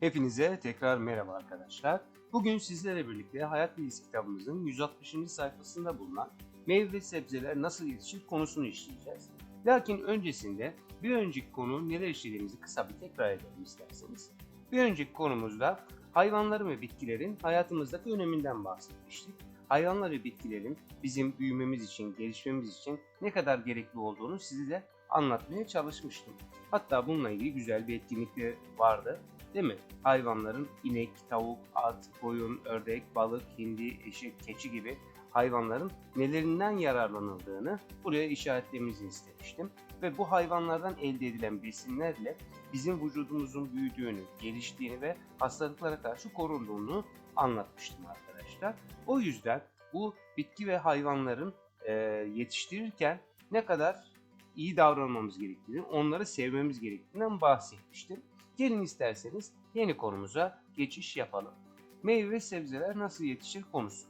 Hepinize tekrar merhaba arkadaşlar. Bugün sizlerle birlikte Hayat Bilgisi kitabımızın 160. sayfasında bulunan meyve ve sebzeler nasıl yetişir konusunu işleyeceğiz. Lakin öncesinde bir önceki konu neler işlediğimizi kısa bir tekrar edelim isterseniz. Bir önceki konumuzda hayvanların ve bitkilerin hayatımızdaki öneminden bahsetmiştik. Hayvanlar ve bitkilerin bizim büyümemiz için, gelişmemiz için ne kadar gerekli olduğunu size anlatmaya çalışmıştım. Hatta bununla ilgili güzel bir etkinlik de vardı. Değil mi? Hayvanların inek, tavuk, at, koyun, ördek, balık, hindi, eşek, keçi gibi hayvanların nelerinden yararlanıldığını buraya işaretlememizi istemiştim. Ve bu hayvanlardan elde edilen besinlerle bizim vücudumuzun büyüdüğünü, geliştiğini ve hastalıklara karşı korunduğunu anlatmıştım arkadaşlar. O yüzden bu bitki ve hayvanların e, yetiştirirken ne kadar iyi davranmamız gerektiğini, onları sevmemiz gerektiğinden bahsetmiştim. Gelin isterseniz yeni konumuza geçiş yapalım. Meyve ve sebzeler nasıl yetişir konusu.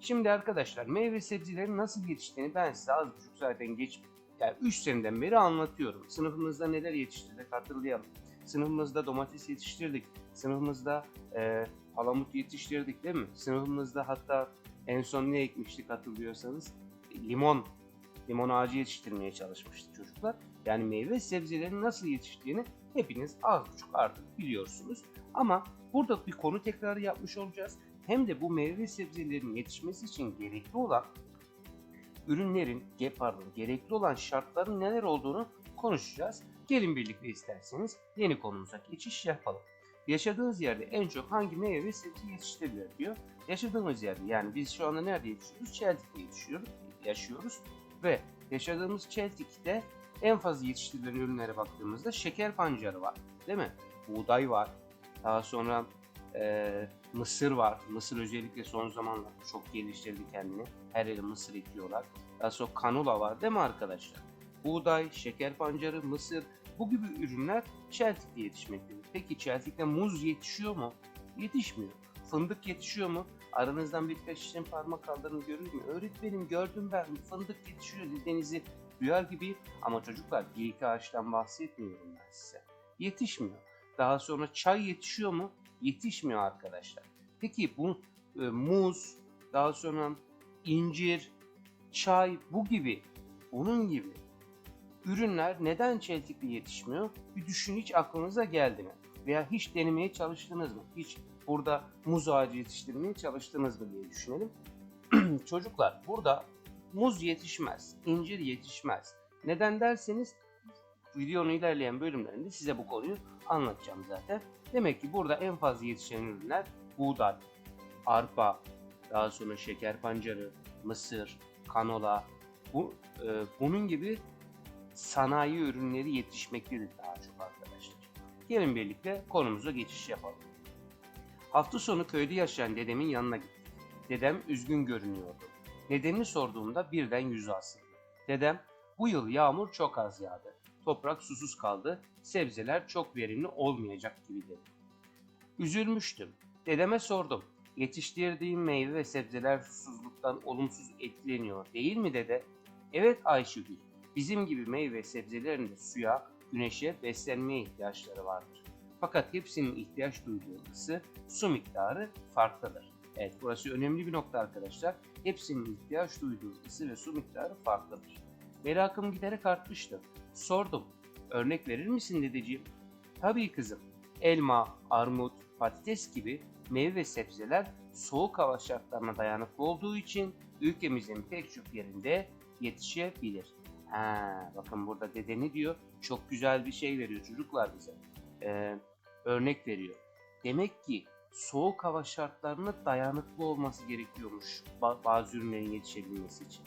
Şimdi arkadaşlar meyve ve sebzelerin nasıl yetiştiğini ben size az buçuk zaten geç yani 3 seneden beri anlatıyorum. Sınıfımızda neler yetiştirdik hatırlayalım. Sınıfımızda domates yetiştirdik. Sınıfımızda e, palamut yetiştirdik değil mi? Sınıfımızda hatta en son ne ekmiştik hatırlıyorsanız limon limon ağacı yetiştirmeye çalışmıştık çocuklar. Yani meyve sebzelerin nasıl yetiştiğini hepiniz az buçuk artık biliyorsunuz. Ama burada bir konu tekrarı yapmış olacağız. Hem de bu meyve sebzelerin yetişmesi için gerekli olan ürünlerin, pardon, gerekli olan şartların neler olduğunu konuşacağız. Gelin birlikte isterseniz yeni konumuza geçiş yapalım. Yaşadığınız yerde en çok hangi meyve ve sebze yetiştirilir diyor. Yaşadığımız yerde yani biz şu anda nerede yetişiyoruz? Çeltik'te yetişiyoruz, yaşıyoruz ve yaşadığımız Çeltik'te en fazla yetiştirilen ürünlere baktığımızda şeker pancarı var değil mi? Buğday var. Daha sonra e, mısır var. Mısır özellikle son zamanlarda çok geliştirdi kendini. Her yere mısır ekiyorlar. Daha sonra kanola var değil mi arkadaşlar? Buğday, şeker pancarı, mısır bu gibi ürünler Çeltik'te yetişmektedir. Peki Çeltik'te muz yetişiyor mu? Yetişmiyor. Fındık yetişiyor mu? Aranızdan birkaç kişinin parmak kaldırını görür mü? Öğretmenim gördüm ben fındık yetişiyor dediğinizi duyar gibi ama çocuklar bir iki ağaçtan bahsetmiyorum ben size. Yetişmiyor. Daha sonra çay yetişiyor mu? Yetişmiyor arkadaşlar. Peki bu e, muz, daha sonra incir, çay bu gibi, bunun gibi ürünler neden çeltikli yetişmiyor? Bir düşün hiç aklınıza geldi mi? Veya hiç denemeye çalıştınız mı? Hiç burada muz ağacı yetiştirmeye çalıştınız mı diye düşünelim. Çocuklar burada muz yetişmez, incir yetişmez. Neden derseniz videonun ilerleyen bölümlerinde size bu konuyu anlatacağım zaten. Demek ki burada en fazla yetişen ürünler buğday, arpa, daha sonra şeker pancarı, mısır, kanola, bu e, bunun gibi sanayi ürünleri yetişmektedir daha çok arkadaşlar. Gelin birlikte konumuza geçiş yapalım. Hafta sonu köyde yaşayan dedemin yanına gittim. Dedem üzgün görünüyordu. Nedenini sorduğumda birden yüzü asıldı. Dedem, bu yıl yağmur çok az yağdı. Toprak susuz kaldı, sebzeler çok verimli olmayacak gibi dedi. Üzülmüştüm. Dedeme sordum. Yetiştirdiğim meyve ve sebzeler susuzluktan olumsuz etkileniyor değil mi dede? Evet Ayşegül. Bizim gibi meyve ve sebzelerin de suya, güneşe, beslenmeye ihtiyaçları vardır. Fakat hepsinin ihtiyaç duyduğu ısı, su miktarı farklıdır. Evet burası önemli bir nokta arkadaşlar. Hepsinin ihtiyaç duyduğu ısı ve su miktarı farklıdır. Merakım giderek artmıştı. Sordum. Örnek verir misin dedeciğim? Tabii kızım. Elma, armut, patates gibi meyve ve sebzeler soğuk hava şartlarına dayanıklı olduğu için ülkemizin pek çok yerinde yetişebilir. Ha, bakın burada dede ne diyor? Çok güzel bir şey veriyor çocuklar bize. Ee, örnek veriyor. Demek ki soğuk hava şartlarına dayanıklı olması gerekiyormuş ba- bazı ürünlerin yetişebilmesi için.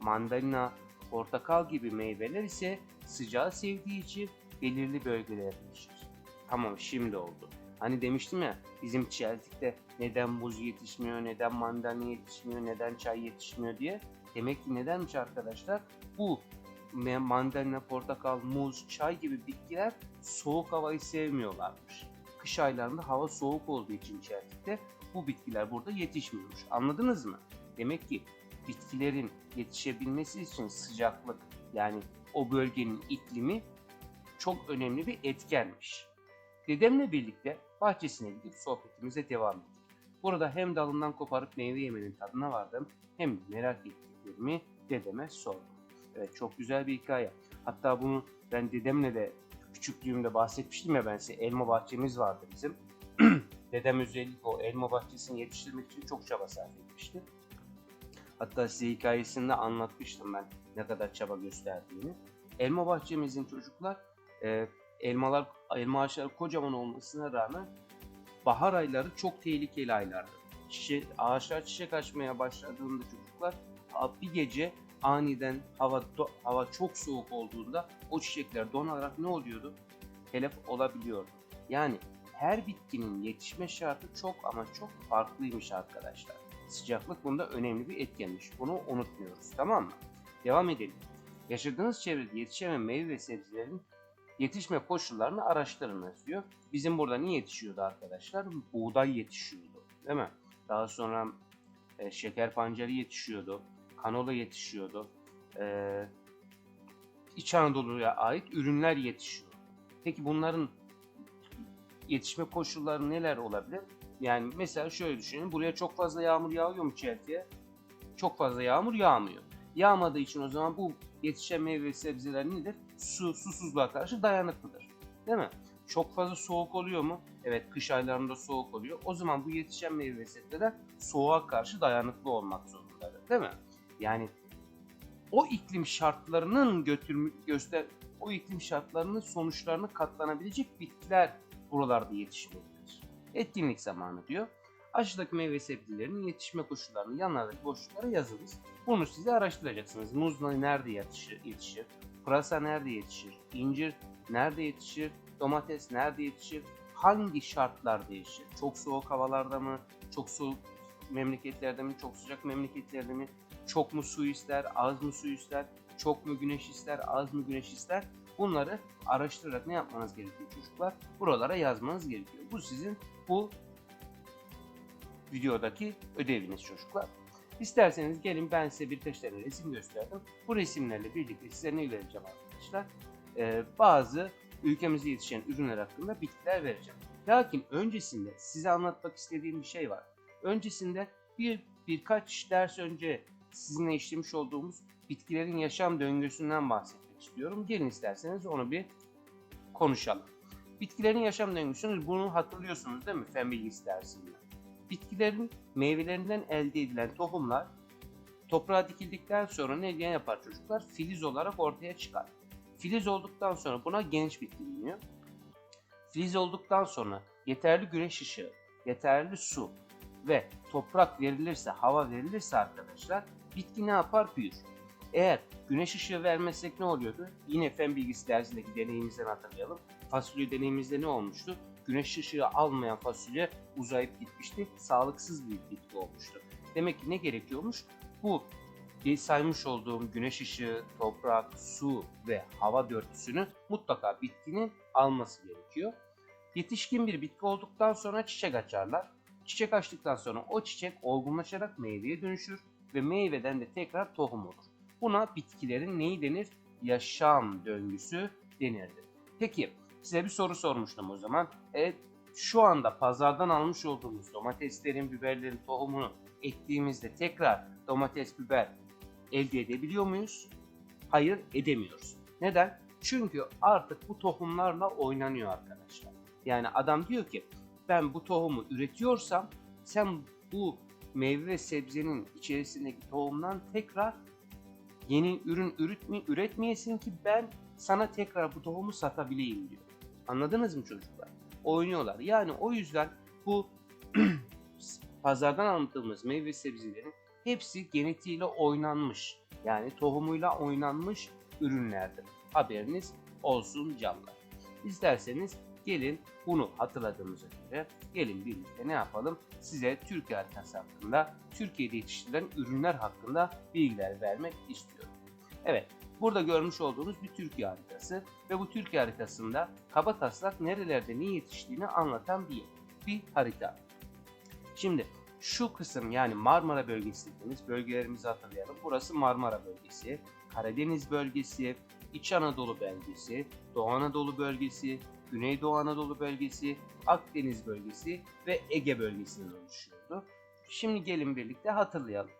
Mandalina, portakal gibi meyveler ise sıcağı sevdiği için belirli bölgelere yetişir. Tamam şimdi oldu. Hani demiştim ya bizim Çeltik'te neden muz yetişmiyor, neden mandalina yetişmiyor, neden çay yetişmiyor diye. Demek ki nedenmiş arkadaşlar? Bu mandalina, portakal, muz, çay gibi bitkiler soğuk havayı sevmiyorlarmış. Kış aylarında hava soğuk olduğu için Çeltik'te bu bitkiler burada yetişmiyormuş. Anladınız mı? Demek ki bitkilerin yetişebilmesi için sıcaklık yani o bölgenin iklimi çok önemli bir etkenmiş. Dedemle birlikte bahçesine gidip sohbetimize devam ettik. Burada hem dalından koparıp meyve yemenin tadına vardım hem merak ettiklerimi dedeme sordum. Evet çok güzel bir hikaye. Hatta bunu ben dedemle de küçüklüğümde bahsetmiştim ya ben size elma bahçemiz vardı bizim. Dedem özellikle o elma bahçesini yetiştirmek için çok çaba sarf etmişti. Hatta size hikayesinde anlatmıştım ben ne kadar çaba gösterdiğini. Elma bahçemizin çocuklar e, elmalar elma ağaçları kocaman olmasına rağmen bahar ayları çok tehlikeli aylardı. Çiçek, ağaçlar çiçek açmaya başladığında çocuklar bir gece aniden hava do- hava çok soğuk olduğunda o çiçekler donarak ne oluyordu? Telef olabiliyordu. Yani her bitkinin yetişme şartı çok ama çok farklıymış arkadaşlar. Sıcaklık bunda önemli bir etkenmiş. Bunu unutmuyoruz tamam mı? Devam edelim. Yaşadığınız çevrede yetişen meyve ve sebzelerin yetişme koşullarını araştırınız diyor. Bizim burada ne yetişiyordu arkadaşlar? Buğday yetişiyordu değil mi? Daha sonra e, şeker pancarı yetişiyordu. Kanola yetişiyordu. E, İç Anadolu'ya ait ürünler yetişiyor. Peki bunların yetişme koşulları neler olabilir? Yani mesela şöyle düşünün. Buraya çok fazla yağmur yağıyor mu Çelti'ye? Çok fazla yağmur yağmıyor. Yağmadığı için o zaman bu yetişen meyve ve sebzeler nedir? Su, susuzluğa karşı dayanıklıdır. Değil mi? Çok fazla soğuk oluyor mu? Evet kış aylarında soğuk oluyor. O zaman bu yetişen meyve ve sebzeler soğuğa karşı dayanıklı olmak zorundadır. Değil mi? Yani o iklim şartlarının götürmü, göster o iklim şartlarının sonuçlarını katlanabilecek bitkiler buralarda yetişmektedir. Etkinlik zamanı diyor. Aşağıdaki meyve sebzelerinin yetişme koşullarını yanlardaki boşluklara yazınız. Bunu size araştıracaksınız. Muz nerede yetişir? yetişir? Pırasa nerede yetişir? İncir nerede yetişir? Domates nerede yetişir? Hangi şartlarda yetişir? Çok soğuk havalarda mı? Çok soğuk memleketlerde mi? Çok sıcak memleketlerde mi? Çok mu su ister? Az mı su ister? Çok mu güneş ister? Az mı güneş ister? Bunları araştırarak ne yapmanız gerekiyor çocuklar? Buralara yazmanız gerekiyor. Bu sizin bu videodaki ödeviniz çocuklar. İsterseniz gelin ben size birkaç tane resim gösterdim. Bu resimlerle birlikte size ne vereceğim arkadaşlar? Ee, bazı ülkemizde yetişen ürünler hakkında bilgiler vereceğim. Lakin öncesinde size anlatmak istediğim bir şey var. Öncesinde bir birkaç ders önce sizinle işlemiş olduğumuz bitkilerin yaşam döngüsünden bahsetmek istiyorum. Gelin isterseniz onu bir konuşalım. Bitkilerin yaşam döngüsünü bunu hatırlıyorsunuz değil mi fen bilgisi dersinde? Bitkilerin meyvelerinden elde edilen tohumlar toprağa dikildikten sonra ne ne yapar çocuklar? Filiz olarak ortaya çıkar. Filiz olduktan sonra buna genç bitki deniyor. Filiz olduktan sonra yeterli güneş ışığı, yeterli su ve toprak verilirse, hava verilirse arkadaşlar bitki ne yapar? Büyür. Eğer güneş ışığı vermezsek ne oluyordu? Yine fen bilgisi dersindeki deneyimizden hatırlayalım. Fasulye deneyimizde ne olmuştu? Güneş ışığı almayan fasulye uzayıp gitmişti. Sağlıksız bir bitki olmuştu. Demek ki ne gerekiyormuş? Bu bir saymış olduğum güneş ışığı, toprak, su ve hava dörtlüsünü mutlaka bitkinin alması gerekiyor. Yetişkin bir bitki olduktan sonra çiçek açarlar. Çiçek açtıktan sonra o çiçek olgunlaşarak meyveye dönüşür ve meyveden de tekrar tohum olur. Buna bitkilerin neyi denir? Yaşam döngüsü denirdi. Peki size bir soru sormuştum o zaman. Evet şu anda pazardan almış olduğumuz domateslerin, biberlerin tohumunu ektiğimizde tekrar domates, biber elde edebiliyor muyuz? Hayır edemiyoruz. Neden? Çünkü artık bu tohumlarla oynanıyor arkadaşlar. Yani adam diyor ki ben bu tohumu üretiyorsam sen bu meyve ve sebzenin içerisindeki tohumdan tekrar yeni ürün üretme, üretmeyesin ki ben sana tekrar bu tohumu satabileyim diyor. Anladınız mı çocuklar? Oynuyorlar. Yani o yüzden bu pazardan aldığımız meyve sebzelerin hepsi genetiğiyle oynanmış. Yani tohumuyla oynanmış ürünlerdir. Haberiniz olsun canlar. İsterseniz gelin bunu hatırladığımıza göre gelin birlikte ne yapalım? Size Türkiye haritası hakkında, Türkiye'de yetiştirilen ürünler hakkında bilgiler vermek istiyorum. Evet, burada görmüş olduğunuz bir Türkiye haritası ve bu Türkiye haritasında kaba taslak nerelerde ne yetiştiğini anlatan bir, bir harita. Şimdi şu kısım yani Marmara bölgesi dediğimiz bölgelerimizi hatırlayalım. Burası Marmara bölgesi, Karadeniz bölgesi, İç Anadolu bölgesi, Doğu Anadolu bölgesi, Güneydoğu Anadolu bölgesi, Akdeniz bölgesi ve Ege bölgesinden oluşuyordu. Şimdi gelin birlikte hatırlayalım.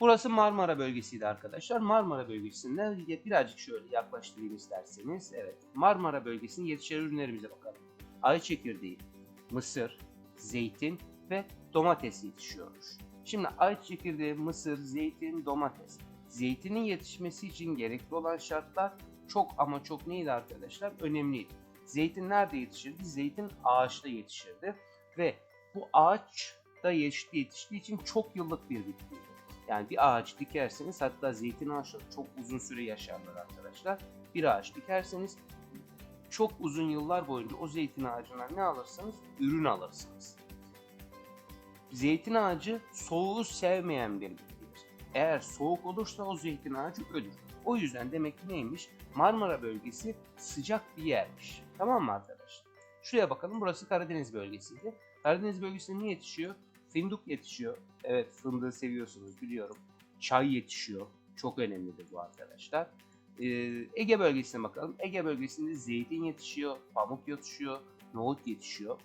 Burası Marmara bölgesiydi arkadaşlar. Marmara bölgesinden birazcık şöyle yaklaştırayım isterseniz. Evet. Marmara bölgesinin yetişen ürünlerimize bakalım. Ay çekirdeği, mısır, zeytin ve domates yetişiyormuş. Şimdi ay çekirdeği, mısır, zeytin, domates. Zeytinin yetişmesi için gerekli olan şartlar çok ama çok neydi arkadaşlar? Önemliydi. Zeytin nerede yetişirdi? Zeytin ağaçta yetişirdi. Ve bu ağaç da yetiştiği, için çok yıllık bir bitkiydi. Yani bir ağaç dikerseniz hatta zeytin ağaçları çok uzun süre yaşarlar arkadaşlar. Bir ağaç dikerseniz çok uzun yıllar boyunca o zeytin ağacından ne alırsanız ürün alırsınız. Zeytin ağacı soğuğu sevmeyen bir bitkidir. Eğer soğuk olursa o zeytin ağacı ölür. O yüzden demek ki neymiş? Marmara bölgesi sıcak bir yermiş. Tamam mı arkadaşlar? Şuraya bakalım. Burası Karadeniz bölgesiydi. Karadeniz bölgesinde ne yetişiyor? Fındık yetişiyor. Evet fındığı seviyorsunuz biliyorum. Çay yetişiyor. Çok önemlidir bu arkadaşlar. Ee, Ege bölgesine bakalım. Ege bölgesinde zeytin yetişiyor, pamuk yetişiyor, nohut yetişiyor.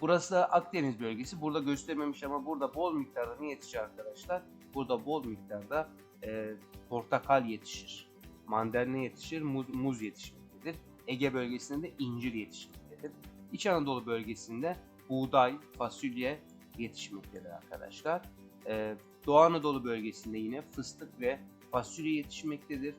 Burası Akdeniz bölgesi. Burada göstermemiş ama burada bol miktarda ne yetişir arkadaşlar? Burada bol miktarda e, portakal yetişir. Mandalina yetişir, muz, muz yetişmektedir. Ege bölgesinde de incir yetişmektedir. İç Anadolu bölgesinde buğday, fasulye yetişmektedir arkadaşlar. Ee, Doğu Anadolu bölgesinde yine fıstık ve fasulye yetişmektedir.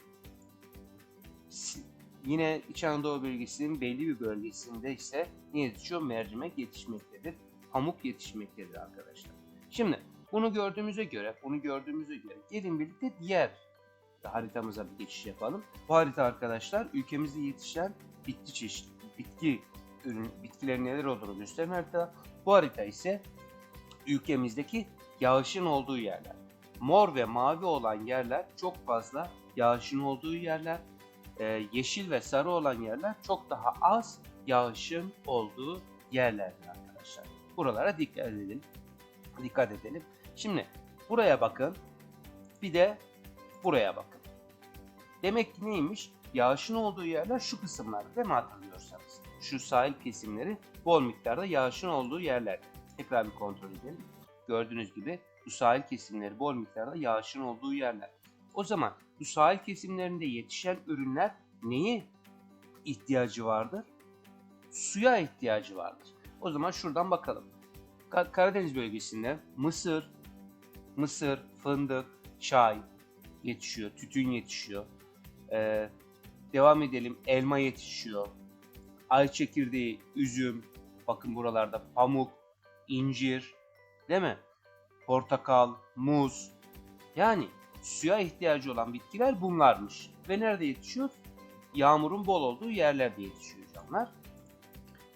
Yine İç Anadolu bölgesinin belli bir bölgesinde ise ne yetişiyor? Mercimek yetişmektedir. Pamuk yetişmektedir arkadaşlar. Şimdi bunu gördüğümüze göre, bunu gördüğümüze göre gelin birlikte diğer haritamıza bir geçiş yapalım. Bu harita arkadaşlar ülkemizde yetişen bitki çeşit, bitki ürün, bitkilerin neler olduğunu gösteren harita. Bu harita ise ülkemizdeki yağışın olduğu yerler. Mor ve mavi olan yerler çok fazla yağışın olduğu yerler. Ee, yeşil ve sarı olan yerler çok daha az yağışın olduğu yerlerdir arkadaşlar. Buralara dikkat edelim. Dikkat edelim. Şimdi buraya bakın. Bir de buraya bakın. Demek ki neymiş? Yağışın olduğu yerler şu kısımlar değil mi hatırlıyorsanız? Şu sahil kesimleri bol miktarda yağışın olduğu yerler. Tekrar bir kontrol edelim. Gördüğünüz gibi bu sahil kesimleri bol miktarda yağışın olduğu yerler. O zaman bu sahil kesimlerinde yetişen ürünler neye ihtiyacı vardır? Suya ihtiyacı vardır. O zaman şuradan bakalım. Ka- Karadeniz bölgesinde mısır, mısır, fındık, çay yetişiyor, tütün yetişiyor. Ee, devam edelim. Elma yetişiyor. Ay çekirdeği, üzüm, bakın buralarda pamuk, incir, değil mi? Portakal, muz. Yani suya ihtiyacı olan bitkiler bunlarmış. Ve nerede yetişiyor? Yağmurun bol olduğu yerlerde yetişiyor canlar.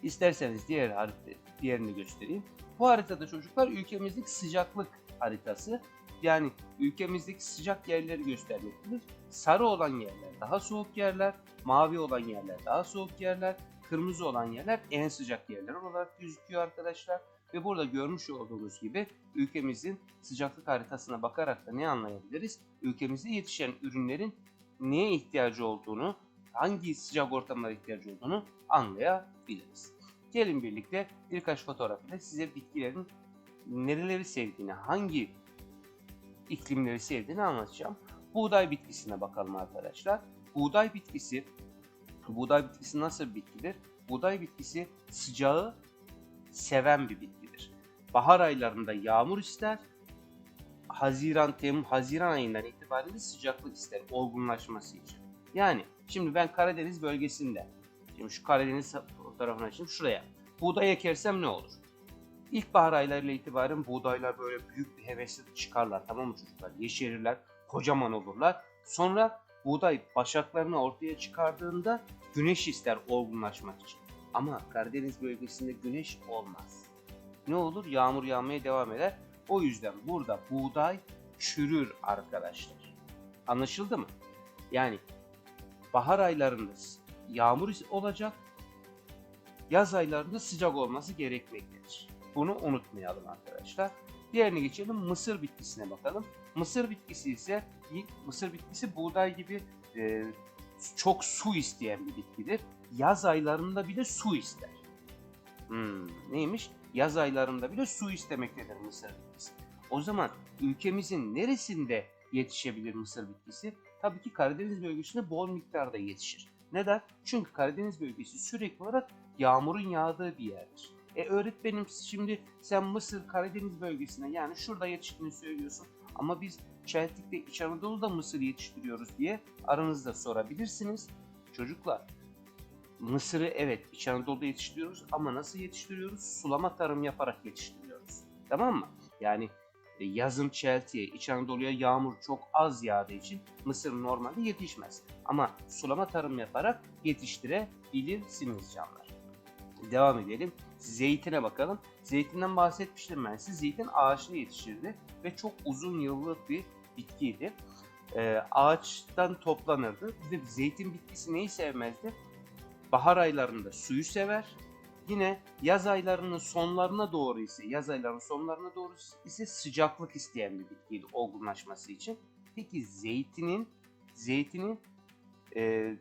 İsterseniz diğer harita, diğerini göstereyim. Bu haritada çocuklar ülkemizdeki sıcaklık haritası. Yani ülkemizdeki sıcak yerleri göstermektedir. Sarı olan yerler daha soğuk yerler, mavi olan yerler daha soğuk yerler, kırmızı olan yerler en sıcak yerler olarak gözüküyor arkadaşlar. Ve burada görmüş olduğunuz gibi ülkemizin sıcaklık haritasına bakarak da ne anlayabiliriz? Ülkemizde yetişen ürünlerin neye ihtiyacı olduğunu, hangi sıcak ortamlara ihtiyacı olduğunu anlayabiliriz. Gelin birlikte birkaç fotoğraf ile size bitkilerin nereleri sevdiğini, hangi iklimleri sevdiğini anlatacağım. Buğday bitkisine bakalım arkadaşlar. Buğday bitkisi, buğday bitkisi nasıl bir bitkidir? Buğday bitkisi sıcağı seven bir bitkidir. Bahar aylarında yağmur ister. Haziran, Temmuz, Haziran ayından itibaren de sıcaklık ister olgunlaşması için. Yani şimdi ben Karadeniz bölgesinde, şimdi şu Karadeniz fotoğrafını açayım şuraya. Buğday ekersem ne olur? İlkbahar aylarıyla itibaren buğdaylar böyle büyük bir hevesle çıkarlar tamam mı çocuklar? Yeşerirler, kocaman olurlar. Sonra buğday başaklarını ortaya çıkardığında güneş ister olgunlaşmak için. Ama Karadeniz bölgesinde güneş olmaz. Ne olur? Yağmur yağmaya devam eder. O yüzden burada buğday çürür arkadaşlar. Anlaşıldı mı? Yani bahar aylarında yağmur olacak, yaz aylarında sıcak olması gerekmektedir. Bunu unutmayalım arkadaşlar. Diğerine geçelim mısır bitkisine bakalım. Mısır bitkisi ise mısır bitkisi buğday gibi e, çok su isteyen bir bitkidir. Yaz aylarında bile su ister. Hmm, neymiş? Yaz aylarında bile su istemektedir mısır bitkisi. O zaman ülkemizin neresinde yetişebilir mısır bitkisi? Tabii ki Karadeniz bölgesinde bol miktarda yetişir. Neden? Çünkü Karadeniz bölgesi sürekli olarak yağmurun yağdığı bir yerdir. E öğretmenim şimdi sen Mısır Karadeniz bölgesine yani şurada yetiştiğini söylüyorsun ama biz Çeltik'te İç Anadolu'da mısır yetiştiriyoruz diye aranızda sorabilirsiniz. Çocuklar Mısır'ı evet İç Anadolu'da yetiştiriyoruz ama nasıl yetiştiriyoruz? Sulama tarım yaparak yetiştiriyoruz. Tamam mı? Yani e, yazın Çeltik'e, İç Anadolu'ya yağmur çok az yağdığı için mısır normalde yetişmez. Ama sulama tarım yaparak yetiştirebilirsiniz canlar. Devam edelim. Zeytine bakalım. Zeytinden bahsetmiştim ben size. Zeytin ağaçlı yetişirdi ve çok uzun yıllık bir bitkiydi. Ee, ağaçtan toplanırdı. De zeytin bitkisi neyi sevmezdi? Bahar aylarında suyu sever. Yine yaz aylarının sonlarına doğru ise, yaz aylarının sonlarına doğru ise sıcaklık isteyen bir bitkiydi olgunlaşması için. Peki zeytinin zeytinin e,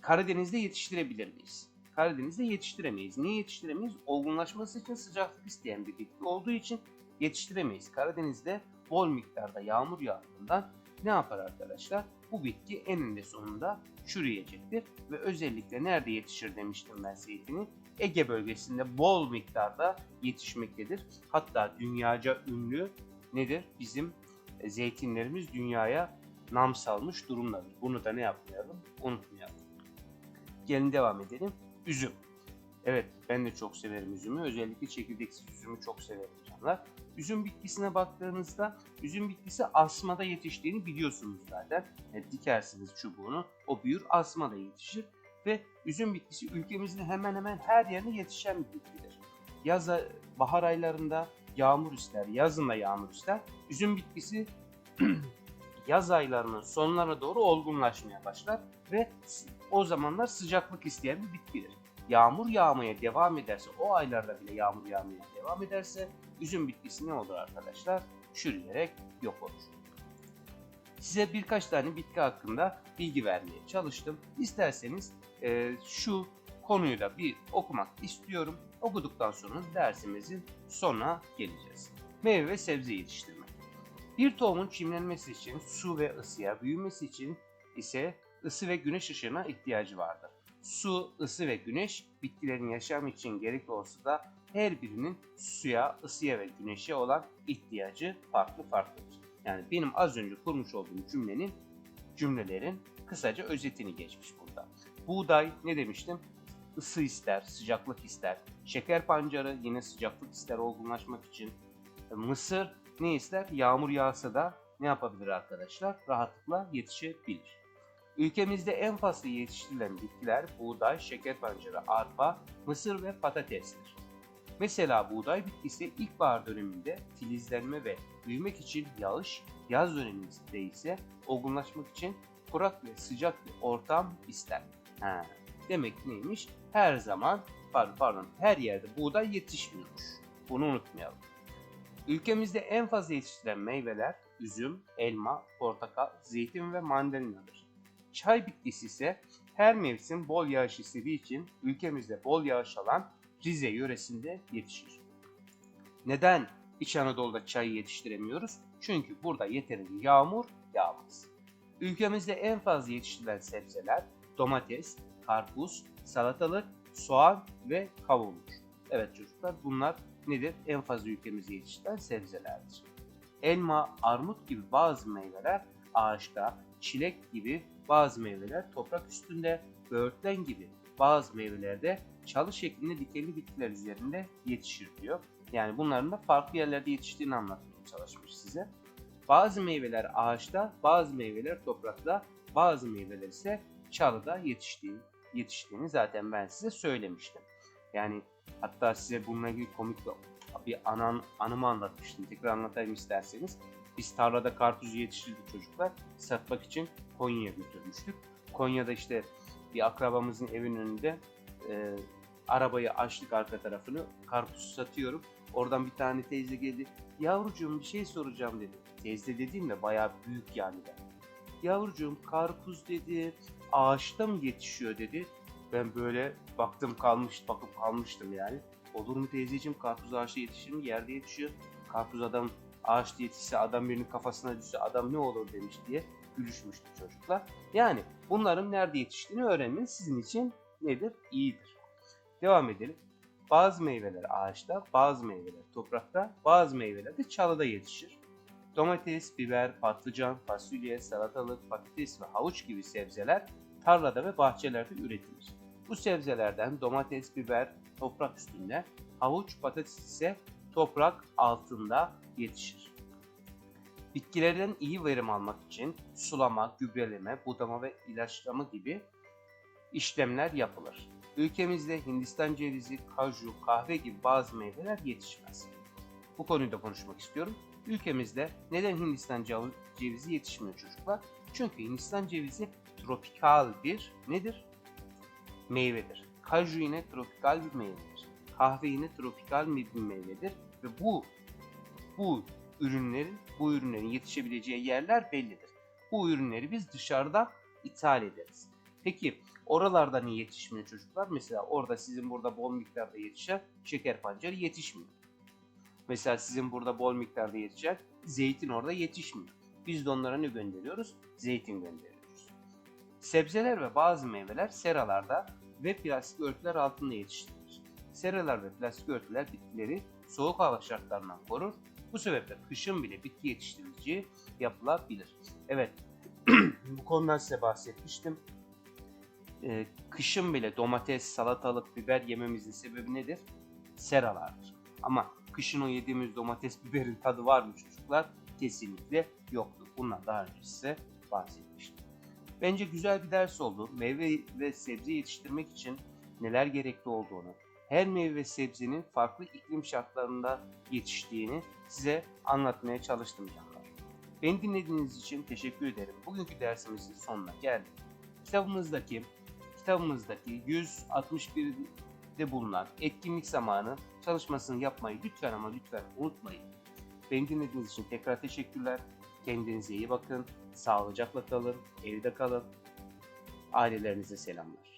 Karadeniz'de yetiştirebilir miyiz? Karadeniz'de yetiştiremeyiz. Niye yetiştiremeyiz? Olgunlaşması için sıcaklık isteyen bir bitki olduğu için yetiştiremeyiz. Karadeniz'de bol miktarda yağmur yağdığından ne yapar arkadaşlar? Bu bitki eninde sonunda çürüyecektir ve özellikle nerede yetişir demiştim ben zeytini. Ege bölgesinde bol miktarda yetişmektedir. Hatta dünyaca ünlü nedir? Bizim e, zeytinlerimiz dünyaya nam salmış durumdadır. Bunu da ne yapmayalım? Unutmayalım. Gelin devam edelim. Üzüm. Evet ben de çok severim üzümü. Özellikle çekirdeksiz üzümü çok severim canlar. Üzüm bitkisine baktığınızda üzüm bitkisi asmada yetiştiğini biliyorsunuz zaten. Yani dikersiniz çubuğunu o büyür asmada yetişir. Ve üzüm bitkisi ülkemizin hemen hemen her yerine yetişen bir bitkidir. Yaz, bahar aylarında yağmur ister, yazın da yağmur ister. Üzüm bitkisi yaz aylarının sonlarına doğru olgunlaşmaya başlar ve o zamanlar sıcaklık isteyen bir bitkidir. Yağmur yağmaya devam ederse, o aylarda bile yağmur yağmaya devam ederse üzüm bitkisi ne olur arkadaşlar? Çürüyerek yok olur. Size birkaç tane bitki hakkında bilgi vermeye çalıştım. İsterseniz e, şu konuyu da bir okumak istiyorum. Okuduktan sonra dersimizin sonuna geleceğiz. Meyve ve sebze yetiştirme. Bir tohumun çimlenmesi için su ve ısıya, büyümesi için ise ısı ve güneş ışığına ihtiyacı vardır. Su, ısı ve güneş bitkilerin yaşam için gerekli olsa da her birinin suya, ısıya ve güneşe olan ihtiyacı farklı farklıdır. Yani benim az önce kurmuş olduğum cümlenin cümlelerin kısaca özetini geçmiş burada. Buğday ne demiştim? Isı ister, sıcaklık ister. Şeker pancarı yine sıcaklık ister olgunlaşmak için. Mısır ne ister? Yağmur yağsa da ne yapabilir arkadaşlar? Rahatlıkla yetişebilir. Ülkemizde en fazla yetiştirilen bitkiler buğday, şeker pancarı, arpa, mısır ve patatestir. Mesela buğday bitkisi ilkbahar döneminde filizlenme ve büyümek için yağış, yaz döneminde ise olgunlaşmak için kurak ve sıcak bir ortam ister. Ha, demek neymiş? Her zaman, pardon, pardon her yerde buğday yetişmiyormuş. Bunu unutmayalım. Ülkemizde en fazla yetiştirilen meyveler üzüm, elma, portakal, zeytin ve mandalinadır. Çay bitkisi ise her mevsim bol yağış istediği için ülkemizde bol yağış alan Rize yöresinde yetişir. Neden İç Anadolu'da çayı yetiştiremiyoruz? Çünkü burada yeterince yağmur yağmaz. Ülkemizde en fazla yetiştirilen sebzeler domates, karpuz, salatalık, soğan ve kavundur. Evet çocuklar bunlar nedir? En fazla ülkemizde yetiştirilen sebzelerdir. Elma, armut gibi bazı meyveler ağaçta, çilek gibi bazı meyveler toprak üstünde, böğürtlen gibi bazı meyvelerde çalı şeklinde dikenli bitkiler üzerinde yetişir diyor. Yani bunların da farklı yerlerde yetiştiğini anlatmaya çalışmış size. Bazı meyveler ağaçta, bazı meyveler toprakta, bazı meyveler ise çalıda yetiştiği, yetiştiğini zaten ben size söylemiştim. Yani hatta size bununla ilgili komik bir anan, anımı anlatmıştım. Tekrar anlatayım isterseniz. Biz tarlada karpuzu yetiştirdik çocuklar. Satmak için Konya'ya götürmüştük. Konya'da işte bir akrabamızın evinin önünde e, arabayı açtık arka tarafını. Karpuz satıyorum. Oradan bir tane teyze geldi. Yavrucuğum bir şey soracağım dedi. Teyze dediğimde bayağı büyük yani ben. Yavrucuğum karpuz dedi. Ağaçta mı yetişiyor dedi. Ben böyle baktım kalmış bakıp kalmıştım yani. Olur mu teyzeciğim karpuz ağaçta yetişir mi? Yerde yetişiyor. Karpuz adam ağaçta yetişse adam birinin kafasına düşse adam ne olur demiş diye gülüşmüştü çocuklar. Yani bunların nerede yetiştiğini öğrenmeniz sizin için nedir? İyidir. Devam edelim. Bazı meyveler ağaçta, bazı meyveler toprakta, bazı meyveler de çalıda yetişir. Domates, biber, patlıcan, fasulye, salatalık, patates ve havuç gibi sebzeler tarlada ve bahçelerde üretilir. Bu sebzelerden domates, biber toprak üstünde, havuç, patates ise toprak altında yetişir. Bitkilerden iyi verim almak için sulama, gübreleme, budama ve ilaçlama gibi işlemler yapılır. Ülkemizde Hindistan cevizi, kaju, kahve gibi bazı meyveler yetişmez. Bu konuyu da konuşmak istiyorum. Ülkemizde neden Hindistan cev- cevizi yetişmiyor çocuklar? Çünkü Hindistan cevizi tropikal bir nedir? Meyvedir. Kaju yine tropikal bir meyvedir. Kahve yine tropikal bir meyvedir ve bu bu ürünlerin bu ürünlerin yetişebileceği yerler bellidir. Bu ürünleri biz dışarıda ithal ederiz. Peki oralarda niye yetişmiyor çocuklar? Mesela orada sizin burada bol miktarda yetişen şeker pancarı yetişmiyor. Mesela sizin burada bol miktarda yetişen zeytin orada yetişmiyor. Biz de onlara ne gönderiyoruz? Zeytin gönderiyoruz. Sebzeler ve bazı meyveler seralarda ve plastik örtüler altında yetiştirilir. Seralar ve plastik örtüler bitkileri soğuk hava şartlarından korur. Bu sebeple kışın bile bitki yetiştiriciliği yapılabilir. Evet, bu konudan size bahsetmiştim. Ee, kışın bile domates, salatalık, biber yememizin sebebi nedir? Seralardır. Ama kışın o yediğimiz domates, biberin tadı var mı çocuklar? Kesinlikle yoktur. Bundan daha önce size bahsetmiştim. Bence güzel bir ders oldu. Meyve ve sebze yetiştirmek için neler gerekli olduğunu, her meyve ve sebzenin farklı iklim şartlarında yetiştiğini size anlatmaya çalıştım canlar. Beni dinlediğiniz için teşekkür ederim. Bugünkü dersimizin sonuna geldik. Kitabımızdaki kitabımızdaki 161'de bulunan etkinlik zamanı çalışmasını yapmayı lütfen ama lütfen unutmayın. Beni dinlediğiniz için tekrar teşekkürler. Kendinize iyi bakın. Sağlıcakla kalın. Evde kalın. Ailelerinize selamlar.